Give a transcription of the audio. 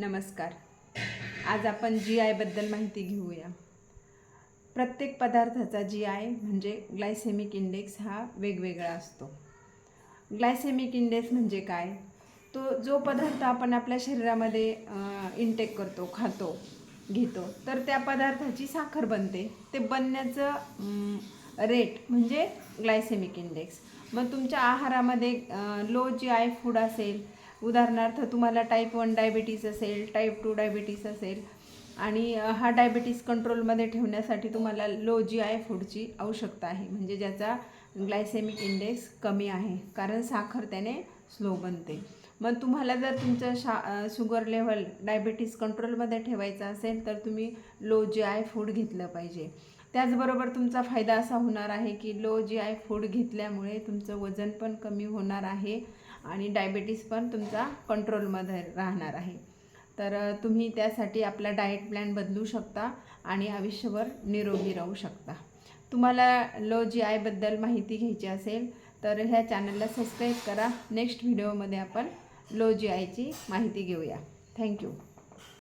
नमस्कार. आज आपण जी आयबद्दल माहिती घेऊया. प्रत्येक पदार्थाचा जी आय म्हणजे ग्लायसेमिक इंडेक्स हा वेगवेगळा असतो. ग्लायसेमिक इंडेक्स म्हणजे काय? तो जो पदार्थ आपण आपल्या शरीरामध्ये इंटेक करतो खातो घेतो तर त्या पदार्थाची साखर बनते. ते बनण्याचं रेट म्हणजे ग्लायसेमिक इंडेक्स. मग तुमच्या आहारामध्ये लो जी आय फूड असेल उदाहरणार्थ तुम्हाला टाईप वन डायबिटीस असेल टाईप टू डायबिटीस असेल आणि हा डायबिटीस कंट्रोलमध्ये ठेवण्यासाठी तुम्हाला लो जी आय फूडची आवश्यकता आहे. म्हणजे ज्याचा ग्लायसेमिक इंडेक्स कमी आहे. कारण साखर त्याने स्लो बनते. मग तुम्हाला जर तुमचं शा शुगर लेवल डायबिटीस कंट्रोलमध्ये ठेवायचं असेल तर तुम्ही लो जी आय फूड घेतलं पाहिजे. त्याचबरोबर तुमचा फायदा असा होणार आहे की लो जी आय फूड घेतल्यामुळे तुमचं वजन पण कमी होणार आहे. आणि डायबेटीस पण तुमचा कंट्रोलमध्ये राहणार आहे. तर तुम्ही त्यासाठी आपला डाएट प्लॅन बदलू शकता आणि आयुष्यभर निरोगी राहू शकता. तुम्हाला लो जी आयबद्दल माहिती घ्यायची असेल तर ह्या चॅनलला सबस्क्राईब करा. नेक्स्ट व्हिडिओमध्ये आपण लो जी आयची माहिती घेऊया. थँक्यू